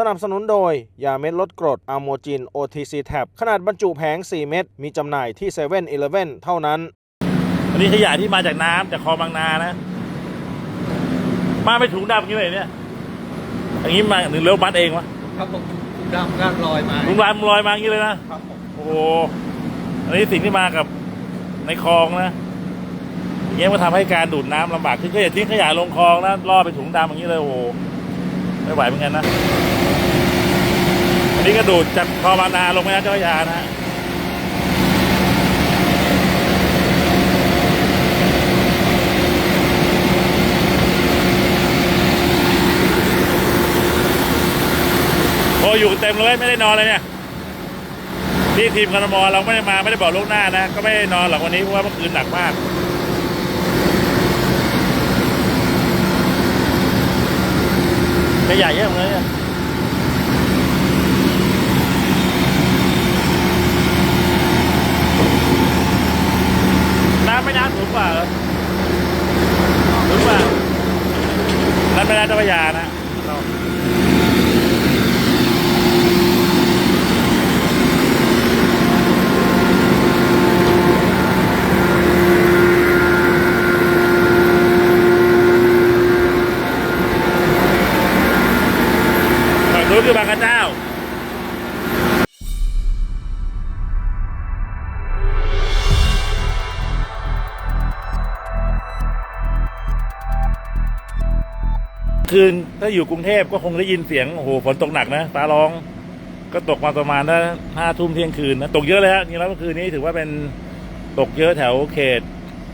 สนับสนุนโดย ยาเม็ดลดกรดอะโมจิน OTC Tab ขนาดบรรจุแผง 4 เม็ด มีจำหน่ายที่7 e เ e ่ e อเท่านั้น อันนี้ขยะที่มาจากน้ำจากคลองบางนานะ มาไม่ถุงดำอย่างนี้เลยเนี่ยอย่างนี้มาหนึ่งเลี้ยวมัดเองวะครับผมถุงดำก็ลอยมาถุงลายมันลอยมาอย่างนี้เลยนะครับผมโอ้โห อันนี้สิ่งที่มากับในคลองนะอย่างเงี้ยมันทำให้การดูดน้ำลำบากขึ้นก็อย่าทิ้งขยะลงคลองนะล่อเป็นถุงดำอย่างนี้เลยโอ้โหไม่ไหวเหมือนกันนะ อันนี้ก็ดูดจากคลองบานาลงแม่น้ำเจ้าพระยานะฮะโอ้อยู่เต็มเลยไม่ได้นอนเลยเนี่ยที่ทีมคอนมอเราไม่ได้มาไม่ได้บอกล่วงหน้านะ ก็ไม่ได้นอนหรอกวันนี้เพราะว่าเมื่อคืนหนักมากขยะเยอะเลยเนี่ยน้ำไม่น้ำสูงกว่าเหรอสูงกว่า น้ำไม่น้ำเจ้าพระยานะรู้คือบางกระเจ้า คืนถ้าอยู่กรุงเทพก็คงได้ยินเสียงโอ้โหฝนตกหนักนะฟ้าร้อง ก็ตกมาประมาณถ้าห้าทุ่มเที่ยงคืนนะตกเยอะเลยฮะนี่แล้วเมื่อคืนนี้ถือว่าเป็นตกเยอะแถวเขต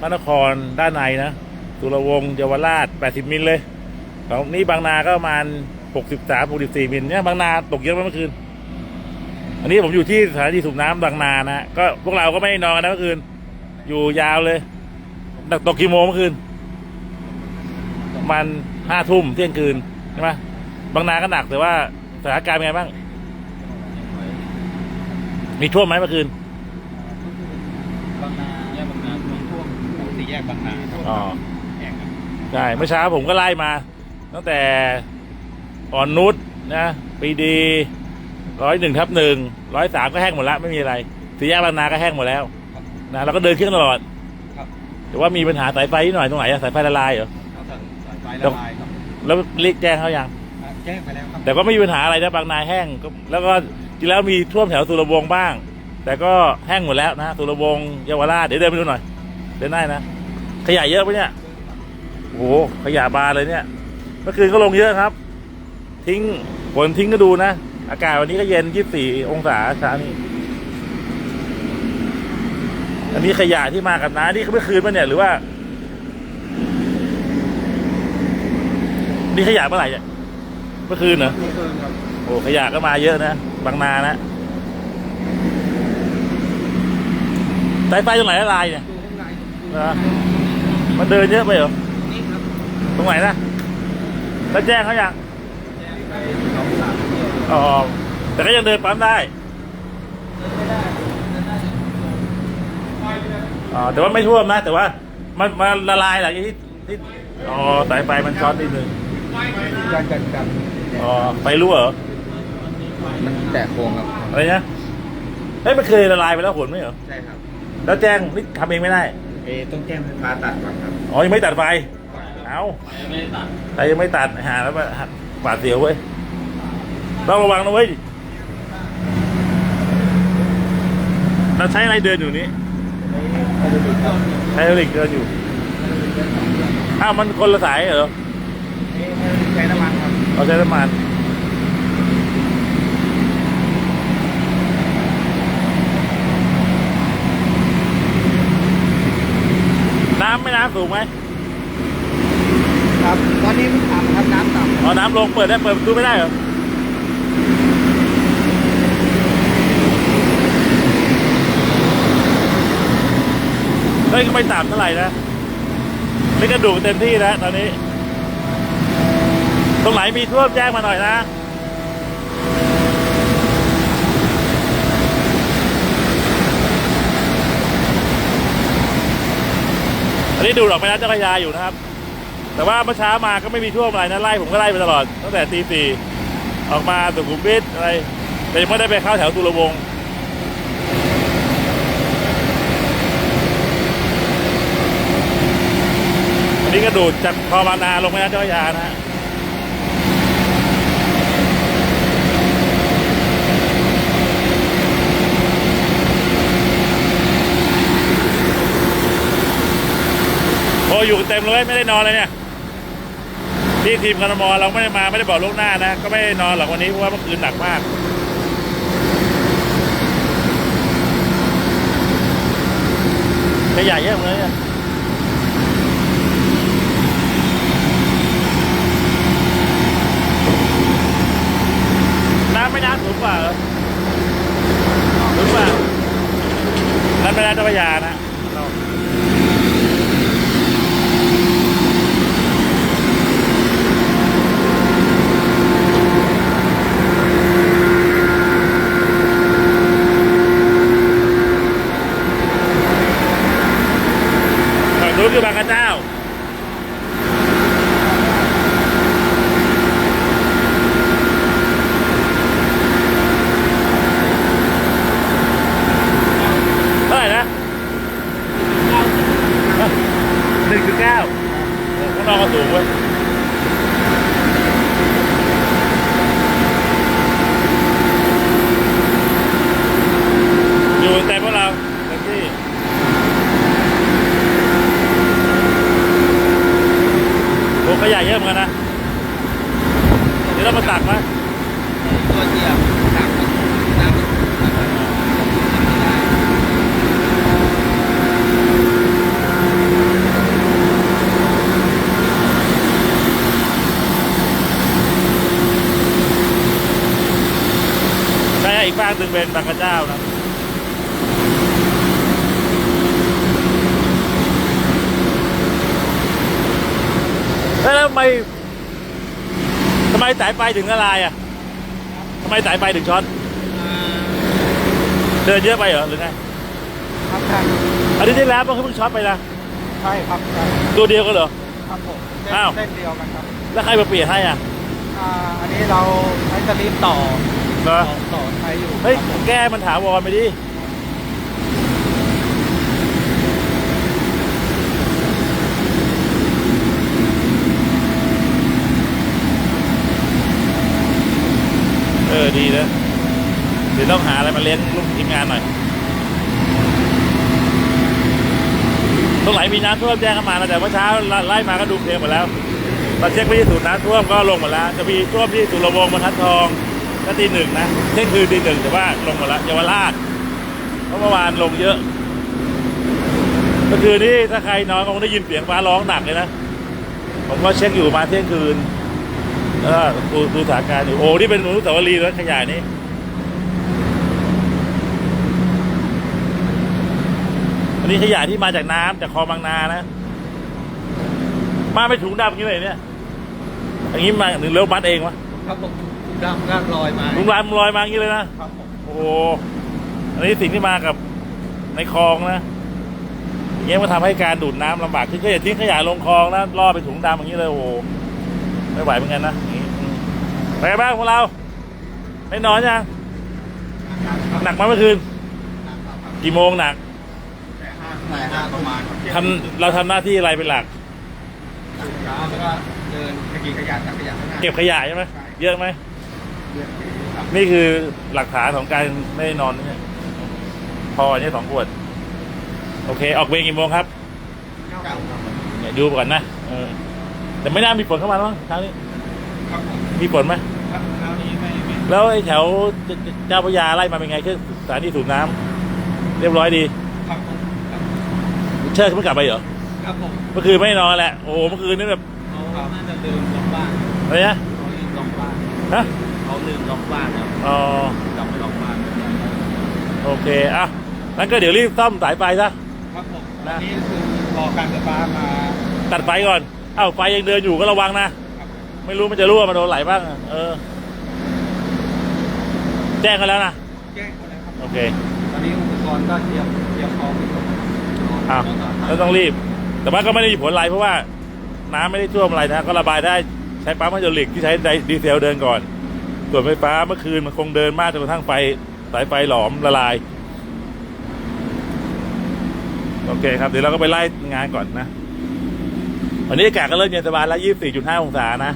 พระนครด้านในนะสุรวงศ์เยาวราช 80 มิลเลยของนี่บางนาก็ประมาณ 63 64 มิลเนี่ยบางนาตกเยอะเมื่อคืน อันนี้ผมอยู่ที่สถานีสูบน้ำบางนานะก็พวกเราก็ไม่นอนนนะเมื่อคืน อยู่ยาวเลยตกกี่โมงเมื่อคืนประมาณ ห้าทุ่มเที่ยงคืนใช่ไหมบางนาก็หนักแต่ว่าสถานการณ์เป็นไงบ้าง มีท่วมไหมเมื่อคืน บางนาแยกบางนาช่วงช่วงสี่แยกบางนาครับอ๋อ แยกครับใช่เมื่อเช้าผมก็ไล่มา ตั้งแต่อ่อนนุชนะปีดีร้อยหนึ่งทับหนึ่งร้อยสามก็แห้งหมดแล้วไม่มีอะไรสี่แยกบางนาก็แห้งหมดแล้วครับนะเราก็เดินเครื่องตลอด ครับ แต่ว่ามีปัญหาสายไฟนิดหน่อยตรงไหนอะสายไฟละลายเหรอ เอาสายสายไฟละลายครับแล้วเรียกแจ้งเขายังอะแจ้งไปแล้วครับแต่ก็ไม่มีปัญหาอะไรนะบางนาแห้งก็แล้วก็จริงแล้วมีท่วมแถวสุรวงศ์บ้าง แต่ก็แห้งหมดแล้วนะสุรวงศ์เยาวราชเดี๋ยวเดินไปดูหน่อยเดินได้นะขยะเยอะปะเนี่ยโอ้โหขยะบานเลยเนี่ย เมื่อคืนก็ลงเยอะครับ ทิ้งฝนทิ้งก็ดูนะอากาศวันนี้ก็เย็น 24 องศาเช้านี้อันนี้ขยะที่มากับน้านี่เมื่อคืนปะเนี่ยหรือว่า นี่ขยะเมื่อไหร่เนี่ยเมื่อคืนเหรอเมื่อคืนครับโอ้ขยะก็มาเยอะนะบางนานะสายไฟตรงไหนละลายเนี่ยดูข้างในเหรอมันเดินเยอะไปเหรอนี่ครับตรงไหนนะแล้วแจ้งเขายังแจ้งไปสองสามเที่ยวอ๋อแต่ก็ยังเดินปั๊มได้อ๋อแต่ว่าไม่ท่วมนะแต่ว่า มันมันละลายหลังจากที่ที่อ๋อสายไฟมันช็อตนิดนึง กันกันกันอ๋อไฟรั่วเหรอมันแตกโค้งครับ อะไรนะเฮ้ยมันเคยละลายไปแล้วผลไหมเหรอใช่ครับแล้วแจ้งนี่ทำเองไม่ได้เอต้องแจ้งไฟฟ้าตัดก่อนครับอ๋อยังไม่ตัดไฟเอาแต่ยังไม่ตัดหาแล้วมาปาดเสียวเว้ยต้องระวังนะเว้ยเราใช้อะไรเดินอยู่นี้ใช้เหล็กเดินอยู่อ้าวมันคนละสายเหรอ ใช้น้ำมันครับเราใช้น้ำมัน น้ำไม่น้ำสูงไหมครับ ตอนนี้มันต่ำครับน้ำต่ำอ๋อน้ำลงเปิดได้เปิดประตูไม่ได้เหรอ เฮ้ยก็ไม่ต่ำเท่าไหร่นะนี่กระดูกเต็มที่แล้วตอนนี้ ตรงไหนมีท่วมแจ้งมาหน่อยนะอันนี้ดูดออกไปนะเจ้าพระยาอยู่นะครับ แต่ว่าเมื่อเช้ามาก็ไม่มีท่วมอะไรนะไล่ผมก็ไล่ไปตลอดตั้งแต่ตีสี่ออกมาสุขุมวิทอะไร แต่ยังไม่ได้ไปเข้าแถวตุลวงอันนี้ก็ดูดจากคลองบางนาลงแม่น้ำเจ้าพระยานะฮะ โอ้อยู่เต็มเลยไม่ได้นอนเลยเนี่ย ที่ทีมคอนมอเราไม่ได้มาไม่ได้บอกล่วงหน้านะ ก็ไม่ได้นอนหรอกวันนี้เพราะว่าเมื่อคืนหนักมากขยะเยอะเลยอะน้ำไม่น้ำสูงกว่าเหรอสูงกว่านั่นไม่น้ำเจ้าพระยานะ ฝั่งนู้นคือบางกระเจ้าเท่าไหร่นะหนึ่งจุดเก้าข้างนอกก็สูงเว้ยอยู่แต่พวกเราเต็มที่ โอ้ขยะเยอะเหมือนกันนะ เดี๋ยวเรามาตักไหม ตัวเดียวตักน้ำตัก ใช่อีกฝากหนึ่ง เป็นบางกระเจ้านะแล้วทำไมทำไมสายไฟถึงละลายอะทำไมสายไฟถึงช็อตเดินเยอะไปเหรอหรือไงครับครับอันนี้ที่แล้วมันเพิ่งช็อตไปนะใช่ครับใช่ตัวเดียวกันเหรอครับผมอ้าว เส้นเดียวกันครับแล้วใครมาเปลี่ยนให้อะ อ่าอันนี้เราใช้สลิปต่อ เหรอต่อต่อใช้อยู่เฮ้ยครับผมแก้มันถาวรไปดิ เออ ดีนะ เดี๋ยวต้องหาอะไรมาเลี้ยงลูกทีมงานหน่อย ตรงไหนมีน้ำท่วมแจ้งเข้ามานะแต่ว่าเช้าไล่มาก็ดูเพลงหมดแล้วเราเช็คไปที่ศูนย์น้ำท่วมก็ลงหมดแล้ว จะมีท่วมที่สุรวงศ์บรรทัดทอง ก็ตีหนึ่งนะเที่ยงคืนตีหนึ่งแต่ว่าลงหมดแล้วเยาวราชเพราะเมื่อวานลงเยอะก็คือนี่ถ้าใครนอนก็คงได้ยินเสียงฟ้าร้องหนักเลยนะ ผมก็เช็คอยู่มาเที่ยงคืนแล้วก็ดูดูสถานการณ์อยู่โอ้นี่เป็นอนุสาวรีย์แล้วขยายนี้อันนี้ขยะที่มาจากน้ำจากคลองบางนานะ มาไม่ถุงดำอย่างนี้เลยเนี่ย อย่างนี้มาหนึ่งเลี้ยวมัดเองวะครับผม รากรากลอยมาลุงลายมันลอยมาอย่างนี้เลยนะ ครับผมโอ้โหอันนี้สิ่งที่มากับในคลองนะอย่างเงี้ยมันทำให้การดูดน้ำลำบากขึ้นก็อย่าทิ้งขยะลงคลองนะล่อไปถุงดำอย่างนี้เลยโอ้โหไม่ไหวเหมือนกันนะอย่างงี้อืมไปนไงบ้างพวกเราไม่นอนยังหนักไหมาเมื่อคืน กี่โมงหนักสายห้าประมาณทำเราทำหน้าที่อะไรเป็นหลักแล้วก็เดินขยี้ขยะตักขยะข้างหน้าเก็บขยะใช่ไหมเยอะไหมเดือ นครับนี่คือหลักฐานของการไม่ได้นอนเนี่ยพออันนี้สองขวด โอเค ออกเวรกี่โมงครับเก้าครับเนี่ยดูก่อนนะเออแต่ไม่น่ามีฝนเข้ามาหรอกเช้านี้ครับผมมีฝนไหมครับคราวนี้ไม่ไม่แล้วไอ้แถวเจ้าพระยาไล่มาเป็นไงเครื่องสถานีสูบน้ำเรียบร้อยดีครับผมครับเชิดเพิ่งกลับไปเหรอครับผมเมื่อคืนไม่ได้นอนแหละโอ้โหเมื่อคืนนี่แบบเขาน่าจะลืมล็อกบ้านอะไรนะเขาลืมล็อกบ้านฮะ เขาลืมล็อกบ้านครับอ๋อกลับไปล็อกบ้านโอเคอะงั้นก็เดี๋ยวรีบซ่อมสายไฟซะครับผมนะอันนี้คือรอการไฟฟ้ามาตัดไฟก่อนเอ้าไฟยังเดินอยู่ก็ระวังนะครับไม่รู้มันจะรั่วมันโดนไหลบ้างอะเออ แจ้งกันแล้วนะแจ้งคนแล้วครับโอเคตอนนี้อุปกรณ์ก็เตรียมเตรียมพร้อมอยู่ครับอ้าวแล้วต้องรีบ แต่ว่าก็ไม่ได้มีผลอะไรเพราะว่าน้ำไม่ได้ท่วมอะไรนะ ก็ระบายได้ใช้ปั๊มไฮดรอลิกที่ใช้ดีเซลเดินก่อน ส่วนไฟฟ้าเมื่อคืนมันคงเดินมากจนกระทั่งไฟสายไฟหลอมละลาย โอเคครับ เดี๋ยวเราก็ไปไล่งานก่อนนะ วันนี้อากาศก็เริ่มเย็นสบายแล้ว24.5องศานะ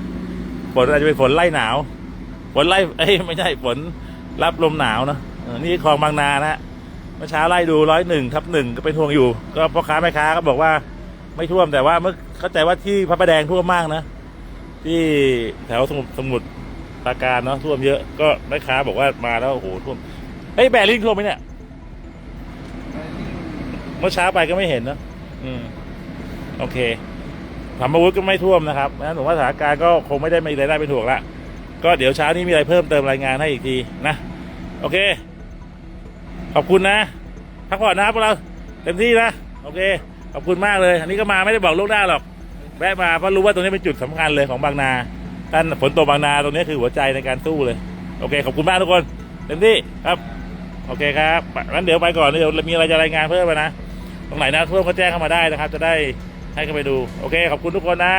ฝนอาจจะเป็นฝนไล่หนาว ฝนไล่ เอ้ยไม่ใช่ฝนรับลมหนาวนะนี่คลองบางนานะฮะเมื่อเช้าไล่ดูร้อยหนึ่งทับหนึ่งก็เป็นห่วงอยู่ ก็พ่อค้าแม่ค้าก็บอกว่าไม่ท่วมแต่ว่าเมื่อเข้าใจว่าที่พระประแดงท่วมมากนะ ที่แถวสมุทรสมุทร ปราการเนาะท่วมเยอะก็แม่ค้าบอกว่ามาแล้วโอ้โหท่วมเฮ้ยแบริ่งท่วมไหมเนี่ยเมื่อเช้าไปก็ไม่เห็นเนอะอืมโอเคธรรมวุฒก็ไม่ท่วมนะครับงั้นผมว่าสถานการณ์ก็คงไม่ได้มีรายได้เป็นถ่วงละก็เดี๋ยวเช้านี้มีอะไรเพิ่มเติมรายงานให้อีกทีนะโอเค ขอบคุณนะพักผ่อนนะพวกเราเต็มที่นะโอเค ขอบคุณมากเลย อันนี้ก็มาไม่ได้บอกลูกหน้าหรอกแวะมาเพราะรู้ว่าตรงนี้เป็นจุดสำคัญเลยของบางนา ท่านฝนตกบางนาตรงนี้คือหัวใจในการสู้เลย โอเค ขอบคุณมากทุกคนเต็มที่ครับ โอเคครับงั้นเดี๋ยวไปก่อนเดี๋ยวมีอะไรจะรายงานเพิ่มมานะ ตรงไหนนะเพิ่มก็แจ้งเข้ามาได้นะครับ จะได้ให้เข้าไปดู โอเค ขอบคุณทุกคนนะ